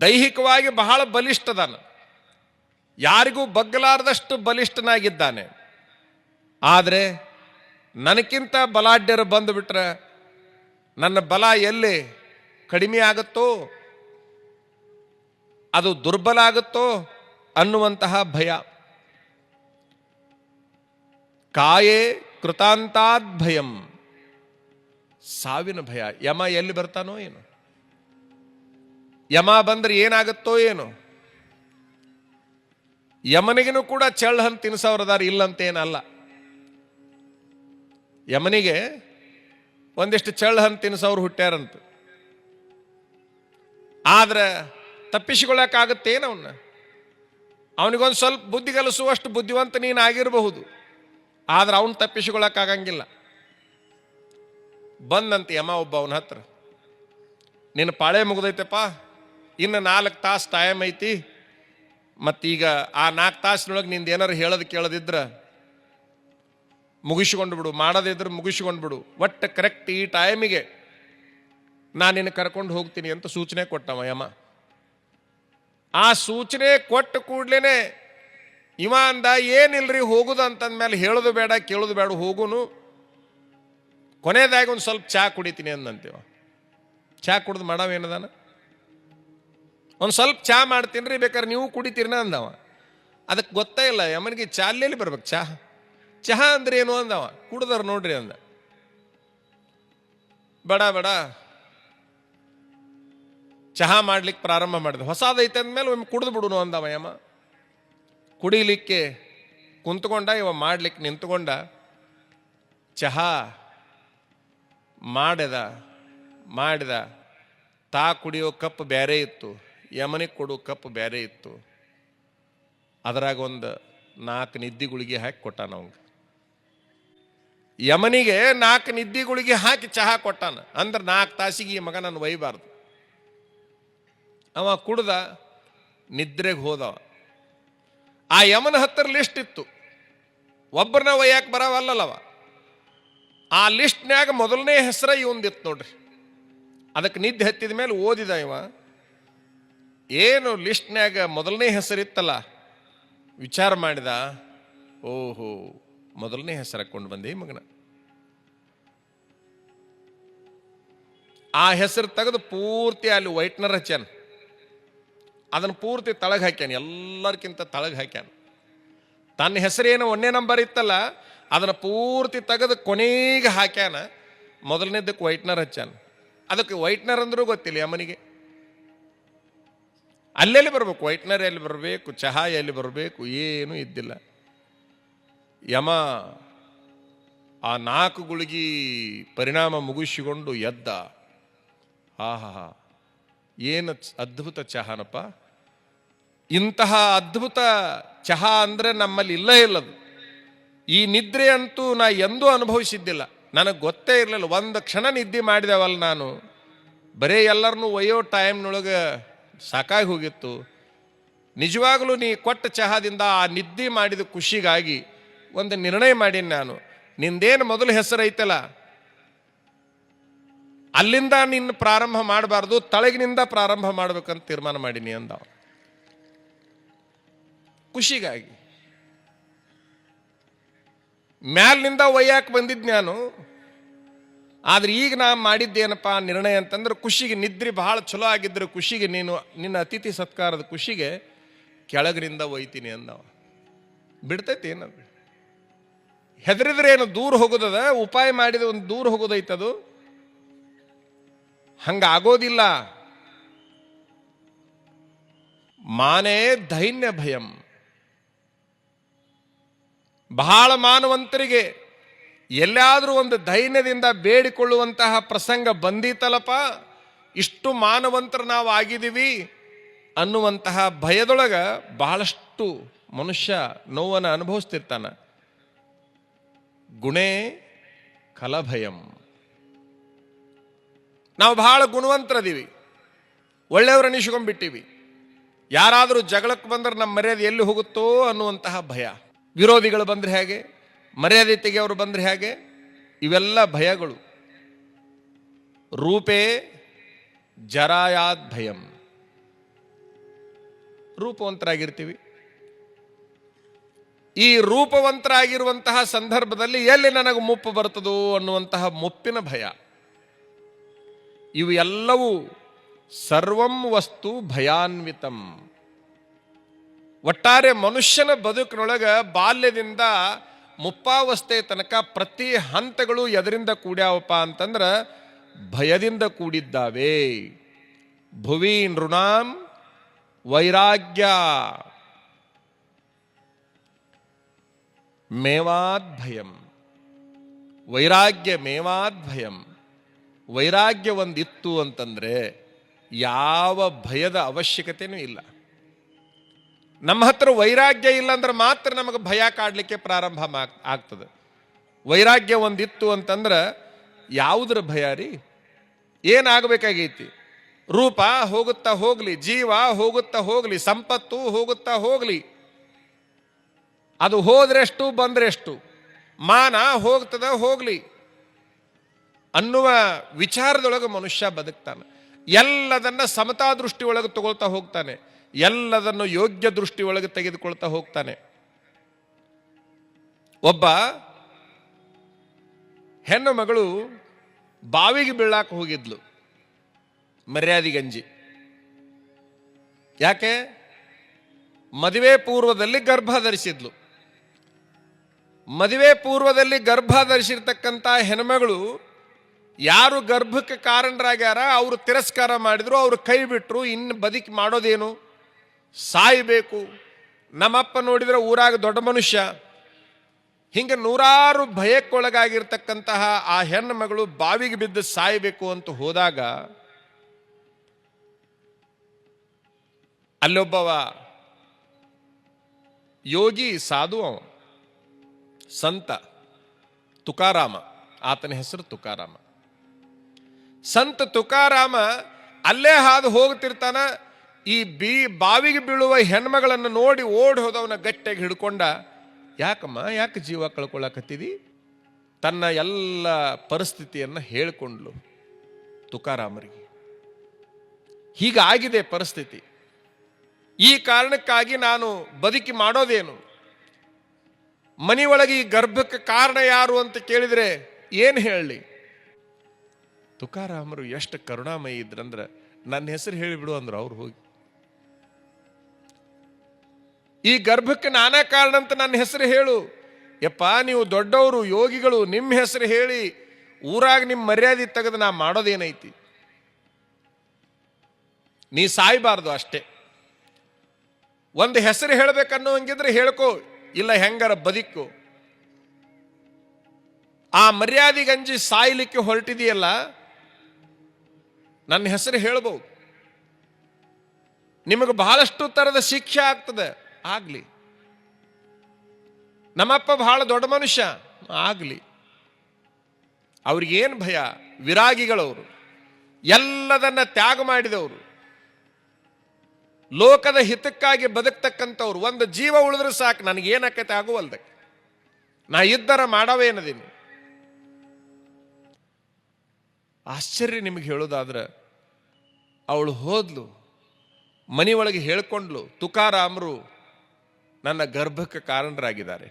ದೈಹಿಕವಾಗಿ ಬಹಳ ಬಲಿಷ್ಠದನು. ಯಾರಿಗೂ ಬಗ್ಗಲಾರದಷ್ಟು ಬಲಿಷ್ಠನಾಗಿದ್ದಾನೆ. ಆದರೆ ನನಗಿಂತ ಬಲಾಢ್ಯರು ಬಂದುಬಿಟ್ರೆ ನನ್ನ ಬಲ ಎಲ್ಲಿ ಕಡಿಮೆ ಆಗುತ್ತೋ, ಅದು ದುರ್ಬಲ ಆಗುತ್ತೋ ಅನ್ನುವಂತಹ ಭಯ. ಕಾಯೇ ಕೃತಾಂತಾದ್ ಭಯಂ. ಸಾವಿನ ಭಯ. ಯಮ ಎಲ್ಲಿ ಬರ್ತಾನೋ ಏನು. ಯಮ ಬಂದ್ರೆ ಏನಾಗುತ್ತೋ ಏನು. ಯಮನಿಗೂ ಕೂಡ ಚಳ್ಳ ಹಂತ ತಿನ್ಸವ್ರದಾರ ಇಲ್ಲಂತೇನಲ್ಲ ಯಮನಿಗೆ ಒಂದಿಷ್ಟು ಚಳ್ಳ ಹಂತ ತಿನ್ಸವ್ರು ಹುಟ್ಟ್ಯಾರಂತ. ಆದ್ರೆ ತಪ್ಪಿಸಿಕೊಳ್ಳಕ್ಕಾಗತ್ತೇನು ಅವನ್ನ ಅವನಿಗೊಂದು ಸ್ವಲ್ಪ ಬುದ್ಧಿ ಕಲಿಸುವಷ್ಟು ಬುದ್ಧಿವಂತ ನೀನು ಆಗಿರಬಹುದು. ಆದ್ರೆ ಅವನು ತಪ್ಪಿಸಿಕೊಳ್ಳಕ್ಕಾಗಂಗಿಲ್ಲ. ಬಂದಂತೆ ಯಮ ಒಬ್ಬ ಅವನ ಹತ್ರ, ನಿನ್ನ ಪಾಳೆ ಮುಗ್ದೈತಪ್ಪ ಇನ್ನು ನಾಲ್ಕು ತಾಸು ಟೈಮ್ ಐತಿ. ಮತ್ತೀಗ ಆ ನಾಲ್ಕು ತಾಸಿನೊಳಗೆ ನಿಂದು ಏನಾರು ಹೇಳೋದು ಕೇಳೋದಿದ್ರೆ ಮುಗಿಸ್ಕೊಂಡು ಬಿಡು. ಮಾಡದಿದ್ರೆ ಮುಗಿಸ್ಕೊಂಡು ಬಿಡು. ಒಟ್ಟು ಕರೆಕ್ಟ್ ಈ ಟೈಮಿಗೆ ನಾನು ನಿನ್ನ ಕರ್ಕೊಂಡು ಹೋಗ್ತೀನಿ ಅಂತ ಸೂಚನೆ ಕೊಟ್ಟವ ಯಮ. ಆ ಸೂಚನೆ ಕೊಟ್ಟ ಕೂಡ್ಲೇನೆ ಇವ ಅಂದ ಏನಿಲ್ರಿ ಹೋಗುದು ಅಂತಂದ್ಮೇಲೆ ಹೇಳೋದು ಬೇಡ, ಕೇಳೋದು ಬೇಡ, ಹೋಗುನು. ಕೊನೆಯದಾಗಿ ಒಂದು ಸ್ವಲ್ಪ ಚಾ ಕುಡಿತೀನಿ ಅಂದಂತೀವ ಚಾ ಕುಡ್ದು ಮಾಡವೇನದಾನ ಒಂದು ಸ್ವಲ್ಪ ಚಹಾ ಮಾಡ್ತೀನಿ ರೀ, ಬೇಕಾದ್ರೆ ನೀವು ಕುಡಿತೀರಿನ ಅಂದವ. ಅದಕ್ಕೆ ಗೊತ್ತೇ ಇಲ್ಲ, ಯಮನಿಗೆ ಚಾಲೆಯಲ್ಲಿ ಬರ್ಬೇಕು ಚಹಾ ಚಹಾ ಅಂದ್ರೆ ಏನು ಅಂದವ? ಕುಡ್ದಾರ ನೋಡ್ರಿ ಅಂದ. ಬಡ ಬಡ. ಚಹಾ ಮಾಡ್ಲಿಕ್ಕೆ ಪ್ರಾರಂಭ ಮಾಡಿದ. ಹೊಸದೈತೆ ಅಂದಮೇಲೆ ಒಮ್ಮೆ ಕುಡಿದು ಬಿಡುನು ಅಂದವ ಯಮ. ಕುಡಿಲಿಕ್ಕೆ ಕುಂತ್ಕೊಂಡ, ಇವ ಮಾಡ್ಲಿಕ್ಕೆ ನಿಂತ್ಕೊಂಡ, ಚಹಾ ಮಾಡಿದ ಮಾಡಿದ, ತಾ ಕುಡಿಯೋ ಕಪ್ ಬೇರೆ ಇತ್ತು. ಯಮನಿಗೆ ಕೊಡು ಕಪ್ ಬೇರೆ ಇತ್ತು. ಅದರಾಗ ಒಂದು ನಾಲ್ಕು ನಿದ್ದಿ ಗುಳಿಗೆ ಹಾಕಿ ಕೊಟ್ಟಾನ ಅವಂಗೆ. ಯಮನಿಗೆ ನಾಲ್ಕು ನಿದ್ದಿ ಗುಳಿಗೆ ಹಾಕಿ ಚಹಾ ಕೊಟ್ಟಾನ. ಅಂದ್ರೆ ನಾಲ್ಕು ತಾಸಿಗೆ ಈ ಮಗ ನಾನು ಒಯ್ಬಾರ್ದು. ಅವ ಕುಡ್ದ ನಿದ್ರೆಗೆ ಹೋದವ. ಆ ಯಮನ ಹತ್ತಿರ ಲಿಸ್ಟ್ ಇತ್ತು. ಒಬ್ಬರನ್ನ ಒಯ್ಯಾಕೆ ಬರವಲ್ಲವ ಆ ಲಿಸ್ಟ್ನ್ಯಾಗ ಮೊದಲನೇ ಹೆಸರ ಇವಂದಿತ್ತು ನೋಡ್ರಿ. ಅದಕ್ಕೆ ನಿದ್ದೆ ಹತ್ತಿದ ಮೇಲೆ ಓದಿದ ಇವ. ಏನು ಲಿಸ್ಟ್ನ್ಯಾಗ ಮೊದಲನೇ ಹೆಸರಿತ್ತಲ್ಲ? ವಿಚಾರ ಮಾಡಿದ, ಓಹೋ, ಮೊದಲನೇ ಹೆಸರು ಹಾಕೊಂಡು ಬಂದೆ ಮಗನ. ಆ ಹೆಸರು ತೆಗೆದು ಪೂರ್ತಿ ಅಲ್ಲಿ ವೈಟ್ನರ್ ಹಚ್ಯಾನ. ಅದನ್ನು ಪೂರ್ತಿ ತಳಗೆ ಹಾಕ್ಯಾನ ಎಲ್ಲರಿಗಿಂತ ತಳಗೆ ಹಾಕ್ಯಾನ. ತನ್ನ ಹೆಸರೇನು ಒಂದೇ ನಂಬರ್ ಇತ್ತಲ್ಲ, ಅದನ್ನು ಪೂರ್ತಿ ತೆಗೆದು ಕೊನೆಗೆ ಹಾಕ್ಯಾನ, ಮೊದಲನೇದಕ್ಕೆ ವೈಟ್ನರ್ ಹಚ್ಚಾನ ಅದಕ್ಕೆ ವೈಟ್ನರ್ ಅಂದ್ರೂ ಗೊತ್ತಿಲ್ಲ ಯಮನಿಗೆ. ಅಲ್ಲೆಲ್ಲಿ ಬರಬೇಕು? ವೈಟ್ನರ್ ಎಲ್ಲಿ ಬರಬೇಕು ಚಹಾ ಎಲ್ಲಿ ಬರಬೇಕು, ಏನೂ ಇದ್ದಿಲ್ಲ. ಯಮ ಆ ನಾಲ್ಕು ಗುಳಿಗಿ ಪರಿಣಾಮ ಮುಗಿಸಿಕೊಂಡು ಎದ್ದ. ಆಹಾ ಏನು ಅದ್ಭುತ ಚಹಾನಪ್ಪ? ಇಂತಹ ಅದ್ಭುತ ಚಹಾ ಅಂದರೆ ನಮ್ಮಲ್ಲಿ ಇಲ್ಲ ಇಲ್ಲದು. ಈ ನಿದ್ರೆ ಅಂತೂ ನಾ ಎಂದೂ ಅನುಭವಿಸಿದ್ದಿಲ್ಲ. ನನಗೆ ಗೊತ್ತೇ ಇರಲಿಲ್ಲ. ಒಂದು ಕ್ಷಣ ನಿದ್ದೆ ಮಾಡಿದೆವಲ್ಲ ನಾನು. ಬರೀ ಎಲ್ಲರನ್ನೂ ಒಯ್ಯೋ ಟೈಮ್ನೊಳಗೆ ಸಾಕಾಗಿ ಹೋಗಿತ್ತು. ನಿಜವಾಗಲೂ ನೀ ಕೊಟ್ಟ ಚಹಾದಿಂದ ಆ ನಿದ್ದೆ ಮಾಡಿದ ಖುಷಿಗಾಗಿ ಒಂದು ನಿರ್ಣಯ ಮಾಡೀನಿ ನಾನು. ನಿಂದೇನು ಮೊದಲು ಹೆಸರು ಐತಲ್ಲ? ಅಲ್ಲಿಂದ ನಿನ್ನ ಪ್ರಾರಂಭ ಮಾಡಬಾರ್ದು, ತಳಗಿನಿಂದ ಪ್ರಾರಂಭ ಮಾಡ್ಬೇಕಂತ ತೀರ್ಮಾನ ಮಾಡೀನಿ ಅಂದ. ಖುಷಿಗಾಗಿ. ಮ್ಯಾಲಿನಿಂದ ಒಯ್ಯಾಕೆ ಬಂದಿದ್ದು ನಾನು. ಆದ್ರೆ ಈಗ ನಾ ಮಾಡಿದ್ದೇನಪ್ಪ ನಿರ್ಣಯ ಅಂತಂದ್ರೆ ಖುಷಿಗೆ ನಿದ್ರೆ ಬಹಳ ಚಲೋ ಆಗಿದ್ದರೆ ಖುಷಿಗೆ ನೀನು, ನಿನ್ನ ಅತಿಥಿ ಸತ್ಕಾರದ ಖುಷಿಗೆ ಕೆಳಗರಿಂದ ಒಯ್ತೀನಿ ಅಂದವ. ಬಿಡ್ತೈತಿ ಏನದು ಹೆದರಿದ್ರೆ ಏನು? ದೂರ ಹೋಗೋದದ? ಉಪಾಯ ಮಾಡಿದ ಒಂದು ದೂರ ಹೋಗೋದೈತದು ಹಂಗಾಗೋದಿಲ್ಲ. ಮಾನೇ ದೈನ್ಯ ಭಯಂ. ಬಹಳ ಮಾನವಂತರಿಗೆ ಎಲ್ಲಾದರೂ ಒಂದು ದೈನ್ಯದಿಂದ ಬೇಡಿಕೊಳ್ಳುವಂತಹ ಪ್ರಸಂಗ ಬಂದೀತಲ್ಲಪ್ಪ? ಇಷ್ಟು ಮಾನವಂತರು ನಾವು ಆಗಿದ್ದೀವಿ ಅನ್ನುವಂತಹ ಭಯದೊಳಗ ಬಹಳಷ್ಟು ಮನುಷ್ಯ ನೋವನ್ನು ಅನುಭವಿಸ್ತಿರ್ತಾನ. ಗುಣೇ ಕಲಭಯಂ. ನಾವು ಬಹಳ ಗುಣವಂತರದೀವಿ. ಒಳ್ಳೆಯವ್ರು ಅನಿಸ್ಕೊಂಡ್ಬಿಟ್ಟಿವಿ ಯಾರಾದರೂ ಜಗಳಕ್ಕೆ ಬಂದ್ರೆ ನಮ್ಮ ಮರ್ಯಾದೆ ಎಲ್ಲಿ ಹೋಗುತ್ತೋ ಅನ್ನುವಂತಹ ಭಯ. ವಿರೋಧಿಗಳು ಬಂದರೆ ಹೇಗೆ? ಮರ್ಯಾದೆ ತೆಗೆಯವರು ಬಂದರೆ ಹೇಗೆ? ಇವೆಲ್ಲ ಭಯಗಳು. ರೂಪೇ ಜರಾಯಾದ್ ಭಯಂ ರೂಪವಂತರಾಗಿರ್ತೀವಿ. ಈ ರೂಪವಂತರಾಗಿರುವಂತಹ ಸಂದರ್ಭದಲ್ಲಿ ಎಲ್ಲಿ ನನಗೆ ಮುಪ್ಪು ಬರ್ತದೋ ಅನ್ನುವಂತಹ ಮುಪ್ಪಿನ ಭಯ. ಇವು ಎಲ್ಲವೂ ಸರ್ವಂ ವಸ್ತು ಭಯಾನ್ವಿತಂ. ಒಟ್ಟಾರೆ ಮನುಷ್ಯನ ಬದುಕಿನೊಳಗೆ ಬಾಲ್ಯದಿಂದ ಮುಪ್ಪಾವಸ್ಥೆ ತನಕ ಪ್ರತಿ ಹಂತಗಳು ಎದರಿಂದ ಕೂಡ್ಯಾವಪ್ಪ ಅಂತಂದ್ರ ಭಯದಿಂದ ಕೂಡಿದ್ದಾವೆ. ಭುವಿ ನೃಣಾಂ ವೈರಾಗ್ಯ. ಮೇವಾದ್ ಭಯಂ. ವೈರಾಗ್ಯ ಮೇವಾದ್ ಭಯಂ. ವೈರಾಗ್ಯ ಒಂದಿತ್ತು ಅಂತಂದ್ರೆ ಯಾವ ಭಯದ ಅವಶ್ಯಕತೆನೂ ಇಲ್ಲ. ನಮ್ಮ ಹತ್ರ ವೈರಾಗ್ಯ ಇಲ್ಲ ಅಂದ್ರೆ ಮಾತ್ರ ನಮಗೆ ಭಯ ಕಾಡಲಿಕ್ಕೆ ಪ್ರಾರಂಭ ಆಗ್ತದೆ. ವೈರಾಗ್ಯ ಒಂದಿತ್ತು ಅಂತಂದ್ರೆ ಯಾವುದ್ರ ಭಯ ರೀ? ಏನಾಗಬೇಕಾಗೈತಿ? ರೂಪ ಹೋಗುತ್ತಾ ಹೋಗ್ಲಿ, ಜೀವ ಹೋಗುತ್ತಾ ಹೋಗ್ಲಿ, ಸಂಪತ್ತು ಹೋಗುತ್ತಾ ಹೋಗ್ಲಿ. ಅದು ಹೋದ್ರೆಷ್ಟು, ಬಂದ್ರೆಷ್ಟು. ಮಾನ ಹೋಗ್ತದ, ಹೋಗ್ಲಿ. ಅನ್ನುವ ವಿಚಾರದೊಳಗೆ ಮನುಷ್ಯ ಬದುಕ್ತಾನೆ. ಎಲ್ಲದನ್ನ ಸಮತಾ ದೃಷ್ಟಿ ಒಳಗೆ ತಗೊಳ್ತಾ ಹೋಗ್ತಾನೆ. ಎಲ್ಲದನ್ನು ಯೋಗ್ಯ ದೃಷ್ಟಿ ಒಳಗೆ ತೆಗೆದುಕೊಳ್ತಾ ಹೋಗ್ತಾನೆ. ಒಬ್ಬ ಹೆಣ್ಣು ಮಗಳು ಬಾವಿಗೆ ಬೀಳಾಕ ಹೋಗಿದ್ಲು, ಮರ್ಯಾದಿ ಗಂಜಿ. ಯಾಕೆ? ಮದುವೆ ಪೂರ್ವದಲ್ಲಿ ಗರ್ಭ ಧರಿಸಿದ್ಲು. ಮದುವೆ ಪೂರ್ವದಲ್ಲಿ ಗರ್ಭ ಧರಿಸಿರ್ತಕ್ಕಂಥ ಹೆಣ್ಮಗಳು ಯಾರು ಗರ್ಭಕ್ಕೆ ಕಾರಣರಾಗ್ಯಾರ, ಅವರು ತಿರಸ್ಕಾರ ಮಾಡಿದ್ರು, ಅವರು ಕೈ ಬಿಟ್ರು, ಇನ್ನು ಬದುಕಿ ಮಾಡೋದೇನು? ಸಾಯಬೇಕು. ನಮ್ಮಪ್ಪ ನೋಡಿದ್ರೆ ಊರಾಗ ದೊಡ್ಡ ಮನುಷ್ಯ. ಹಿಂಗೆ ನೂರಾರು ಭಯಕ್ಕೊಳಗಾಗಿರ್ತಕ್ಕಂತಹ ಆ ಹೆಣ್ಣು ಮಗಳು ಬಾವಿಗೆ ಬಿದ್ದು ಸಾಯಬೇಕು ಅಂತ ಹೋದಾಗ ಅಲ್ಲೊಬ್ಬವ ಯೋಗಿ ಸಾಧು ಅವ, ಸಂತ ತುಕಾರಾಮ. ಆತನ ಹೆಸರು ತುಕಾರಾಮ. ಸಂತ ತುಕಾರಾಮ ಅಲ್ಲೇ ಹಾದು ಹೋಗ್ತಿರ್ತಾನ ಈ ಬಿ ಬಾವಿಗೆ ಬೀಳುವ ಹೆಣ್ಮಗಳನ್ನು ನೋಡಿ ಓಡಿ ಹೋದವನ ಗಟ್ಟಿಯಾಗಿ ಹಿಡ್ಕೊಂಡ, ಯಾಕಮ್ಮ, ಯಾಕೆ ಜೀವ ಕಳ್ಕೊಳ್ಳಕತ್ತಿದಿ ತನ್ನ ಎಲ್ಲ ಪರಿಸ್ಥಿತಿಯನ್ನು ಹೇಳಿಕೊಂಡ್ಲು ತುಕಾರಾಮರಿಗೆ. ಹೀಗಾಗಿದೆ ಪರಿಸ್ಥಿತಿ. ಈ ಕಾರಣಕ್ಕಾಗಿ ನಾನು ಬದುಕಿ ಮಾಡೋದೇನು? ಮನೆಯೊಳಗೆ ಈ ಗರ್ಭಕ್ಕೆ ಕಾರಣ ಯಾರು ಅಂತ ಕೇಳಿದರೆ ಏನು ಹೇಳಲಿ ತುಕಾರಾಮರು ಎಷ್ಟು ಕರುಣಾಮಯಿ ಇದ್ರಂದ್ರೆ ನನ್ನ ಹೆಸರು ಹೇಳಿಬಿಡು ಅಂದ್ರು ಅವ್ರು ಹೋಗಿ. ಈ ಗರ್ಭಕ್ಕೆ ನಾನಾ ಕಾರಣ ಅಂತ ನನ್ನ ಹೆಸರು ಹೇಳು. ಯಪ್ಪ, ನೀವು ದೊಡ್ಡವರು, ಯೋಗಿಗಳು, ನಿಮ್ಮ ಹೆಸರು ಹೇಳಿ ಊರಾಗ ನಿಮ್ಮ ಮರ್ಯಾದೆ ತೆಗೆದು ನಾ ಮಾಡೋದೇನೈತಿ? ನೀ ಸಾಯಬಾರ್ದು ಅಷ್ಟೇ. ಒಂದು ಹೆಸರು ಹೇಳಬೇಕನ್ನೋ ಹಂಗಿದ್ರೆ ಹೇಳ್ಕೋ, ಇಲ್ಲ ಹೆಂಗಾರ ಬದುಕು. ಆ ಮರ್ಯಾದೆ ಗಂಜಿ ಸಾಯ್ಲಿಕ್ಕೆ ಹೊರಟಿದೆಯಲ್ಲ, ನನ್ನ ಹೆಸರು ಹೇಳ್ಬೋದು. ನಿಮಗೆ ಬಹಳಷ್ಟು ಥರದ ಶಿಕ್ಷೆ ಆಗ್ತದೆ. ಆಗ್ಲಿ. ನಮ್ಮಪ್ಪ ಬಹಳ ದೊಡ್ಡ ಮನುಷ್ಯ, ಆಗ್ಲಿ. ಅವ್ರಿಗೇನು ಭಯ? ವಿರಾಗಿಗಳವರು. ಎಲ್ಲದನ್ನ ತ್ಯಾಗ ಮಾಡಿದವರು. ಲೋಕದ ಹಿತಕ್ಕಾಗಿ ಬದುಕ್ತಕ್ಕಂಥವ್ರು. ಒಂದು ಜೀವ ಉಳಿದ್ರೆ ಸಾಕು ನನಗೇನಕ್ಕತೆ ಆಗುವಲ್ದಕ್ಕೆ ನಾ ಇದ್ದರ ಮಾಡವೇನದೀನಿ? ಆಶ್ಚರ್ಯ ನಿಮಗೆ ಹೇಳೋದಾದ್ರೆ, ಅವಳು ಹೋದ್ಲು, ಮನೆಯೊಳಗೆ ಹೇಳ್ಕೊಂಡ್ಲು, ತುಕಾರಾಮರು ನನ್ನ ಗರ್ಭಕ್ಕೆ ಕಾರಣರಾಗಿದ್ದಾರೆ.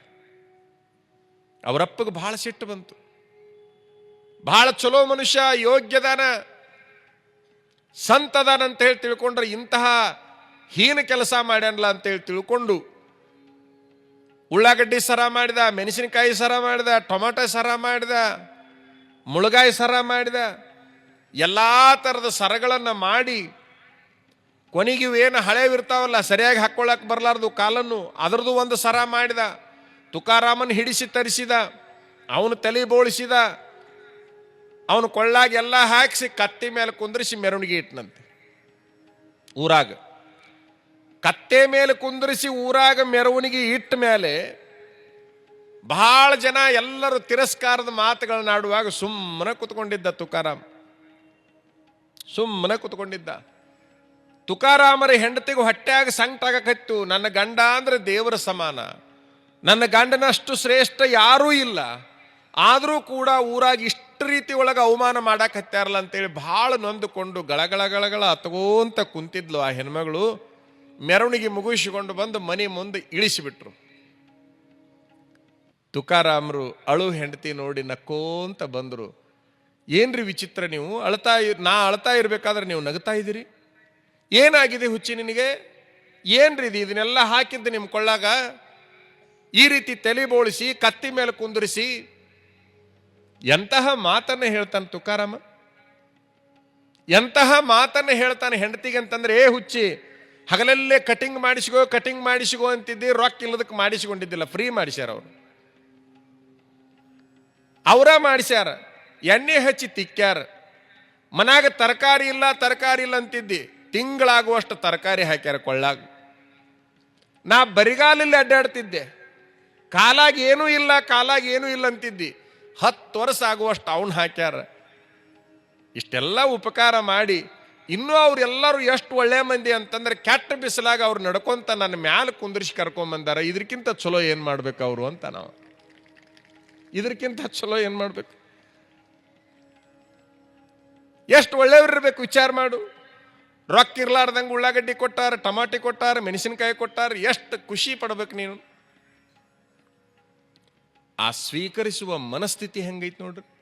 ಅವರಪ್ಪಗೆ ಬಹಳ ಸಿಟ್ಟು ಬಂತು. ಬಹಳ ಚಲೋ ಮನುಷ್ಯ, ಯೋಗ್ಯದಾನ, ಸಂತದಾನ ಅಂತ ಹೇಳಿ ತಿಳ್ಕೊಂಡ್ರೆ ಇಂತಹ ಹೀನ ಕೆಲಸ ಮಾಡ್ಯಾನಲ್ಲ ಅಂತೇಳಿ ತಿಳ್ಕೊಂಡು ಉಳ್ಳಾಗಡ್ಡಿ ಸರ ಮಾಡಿದ, ಮೆಣಸಿನಕಾಯಿ ಸರ ಮಾಡಿದ, ಟೊಮಾಟೊ ಸರ ಮಾಡಿದ, ಮುಳುಗಾಯಿ ಸರ ಮಾಡಿದ, ಎಲ್ಲ ಥರದ ಸರಗಳನ್ನು ಮಾಡಿ ಕೊನೆಗೆ ಏನು ಹಳೇವಿರ್ತಾವಲ್ಲ, ಸರಿಯಾಗಿ ಹಾಕ್ಕೊಳ್ಳಕ್ಕೆ ಬರಲಾರ್ದು ಕಾಲನ್ನು ಅದರದು ಒಂದು ಸರ ಮಾಡಿದ, ತುಕಾರಾಮನ್ ಹಿಡಿಸಿ ತರಿಸಿದ, ಅವನು ತಲೆ ಬೋಳಿಸಿದ, ಅವನು ಕೊಳ್ಳಾಗೆಲ್ಲ ಹಾಕಿಸಿ ಕತ್ತಿ ಮೇಲೆ ಕುಂದ್ರಿಸಿ ಮೆರವಣಿಗೆ ಇಟ್ಟನಂತೆ ಊರಾಗ ಕತ್ತೆ ಮೇಲೆ ಕುಂದ್ರಿಸಿ ಊರಾಗ ಮೆರವಣಿಗೆ ಇಟ್ಟ ಮೇಲೆ ಬಹಳ ಜನ ಎಲ್ಲರೂ ತಿರಸ್ಕಾರದ ಮಾತುಗಳನ್ನಾಡುವಾಗ ಸುಮ್ಮನೆ ಕುತ್ಕೊಂಡಿದ್ದ ತುಕಾರಾಮ್. ಸುಮ್ಮನೆ ಕುತ್ಕೊಂಡಿದ್ದ. ತುಕಾರಾಮರ ಹೆಂಡತಿಗೂ ಹೊಟ್ಟೆಯಾಗ ಸಂಕಟಾಗಕತ್ತು ನನ್ನ ಗಂಡ ಅಂದ್ರೆ ದೇವರ ಸಮಾನ. ನನ್ನ ಗಂಡನಷ್ಟು ಶ್ರೇಷ್ಠ ಯಾರೂ ಇಲ್ಲ. ಆದರೂ ಕೂಡ ಊರಾಗ ಇಷ್ಟು ರೀತಿ ಒಳಗೆ ಅವಮಾನ ಮಾಡಾಕತ್ಯಾರಲ್ಲ ಅಂತೇಳಿ ಭಾಳ ನೊಂದುಕೊಂಡು ಗಳಗಳ ಗಳಗಳ ಹತ್ಕೋಂತ ಕುಂತಿದ್ಲು ಆ ಹೆಣ್ಮಗಳು. ಮೆರವಣಿಗೆ ಮುಗಿಸಿಕೊಂಡು ಬಂದು ಮನೆ ಮುಂದೆ ಇಳಿಸಿಬಿಟ್ರು. ತುಕಾರಾಮರು ಅಳು ಹೆಂಡತಿ ನೋಡಿ ನಕ್ಕೋಂತ ಬಂದರು. ಏನ್ರಿ ವಿಚಿತ್ರ ನೀವು? ಅಳ್ತಾ ನಾ ಅಳ್ತಾ ಇರಬೇಕಾದ್ರೆ ನೀವು ನಗ್ತಾ ಇದ್ದೀರಿ? ಏನಾಗಿದೆ ಹುಚ್ಚಿ ನಿನಗೆ? ಏನ್ರಿ ಇದು? ಇದನ್ನೆಲ್ಲ ಹಾಕಿದ್ದು ನಿಮ್ಮ ಕೊಳ್ಳಾಗ? ಈ ರೀತಿ ತಲೆ ಬೋಳಿಸಿ, ಕತ್ತಿ ಮೇಲೆ ಕುಂದಿರಿಸಿ, ಎಂತಹ ಮಾತನ್ನ ಹೇಳ್ತಾನೆ ತುಕಾರಾಮ? ಎಂತಹ ಮಾತನ್ನ ಹೇಳ್ತಾನೆ ಹೆಂಡತಿಗೆ ಅಂತಂದ್ರೆ, ಏ ಹುಚ್ಚಿ, ಹಗಲಲ್ಲೇ ಕಟಿಂಗ್ ಮಾಡಿಸಿಗೋ ಕಟಿಂಗ್ ಮಾಡಿಸಿಗೋ ಅಂತಿದ್ದಿ, ರೊಕ್ಕ ಇಲ್ಲದಕ್ಕೆ ಮಾಡಿಸಿಕೊಂಡಿದ್ದಿಲ್ಲ, ಫ್ರೀ ಮಾಡಿಸ್ಯಾರ ಅವರು. ಅವರ ಮಾಡಿಸ್ಯಾರ. ಎಣ್ಣೆ ಹಚ್ಚಿ ತಿಕ್ಕ್ಯಾರ. ಮನ್ಯಾಗ ತರಕಾರಿ ಇಲ್ಲ ತರಕಾರಿ ಇಲ್ಲ ಅಂತಿದ್ದಿ. ತಿಂಗಳಾಗುವಷ್ಟು ತರಕಾರಿ ಹಾಕ್ಯಾರ ಕೊಳ್ಳಾಗ. ನಾ ಬರಿಗಾಲಲ್ಲಿ ಅಡ್ಡಾಡ್ತಿದ್ದೆ. ಕಾಲಾಗಿ ಏನೂ ಇಲ್ಲ, ಕಾಲಾಗಿ ಏನೂ ಇಲ್ಲ ಅಂತಿದ್ದಿ. ಹತ್ತು ವರ್ಷ ಆಗುವಷ್ಟು ಅವನ್ ಹಾಕ್ಯಾರ. ಇಷ್ಟೆಲ್ಲ ಉಪಕಾರ ಮಾಡಿ, ಇನ್ನೂ ಅವರೆಲ್ಲರೂ ಎಷ್ಟು ಒಳ್ಳೆ ಮಂದಿ ಅಂತಂದ್ರೆ ಕೆಟ್ಟ ಬಿಸಿಲಾಗ ಅವ್ರು ನಡ್ಕೊಂತ ನನ್ನ ಮ್ಯಾಲ ಕುಂದಿರಿಸಿ ಕರ್ಕೊಂಬಂದಾರ ಇದಕ್ಕಿಂತ ಚಲೋ ಏನು ಮಾಡ್ಬೇಕು ಅವರು ಅಂತ ನಾವು. ಇದಕ್ಕಿಂತ ಚಲೋ ಏನು ಮಾಡ್ಬೇಕು? ಎಷ್ಟು ಒಳ್ಳೆಯವ್ರಿರ್ಬೇಕು ವಿಚಾರ ಮಾಡು. ರೊಕ್ಕ ಇರ್ಲಾರ್ದಂಗೆ ಉಳ್ಳಾಗಡ್ಡಿ ಕೊಟ್ಟಾರ, ಟಮಾಟಿ ಕೊಟ್ಟಾರ, ಮೆಣಸಿನಕಾಯಿ ಕೊಟ್ಟಾರ, ಎಷ್ಟು ಖುಷಿ ಪಡ್ಬೇಕು ನೀನು? ಆ ಸ್ವೀಕರಿಸುವ ಮನಸ್ಥಿತಿ ಹೆಂಗೈತೆ ನೋಡ್ರಿ?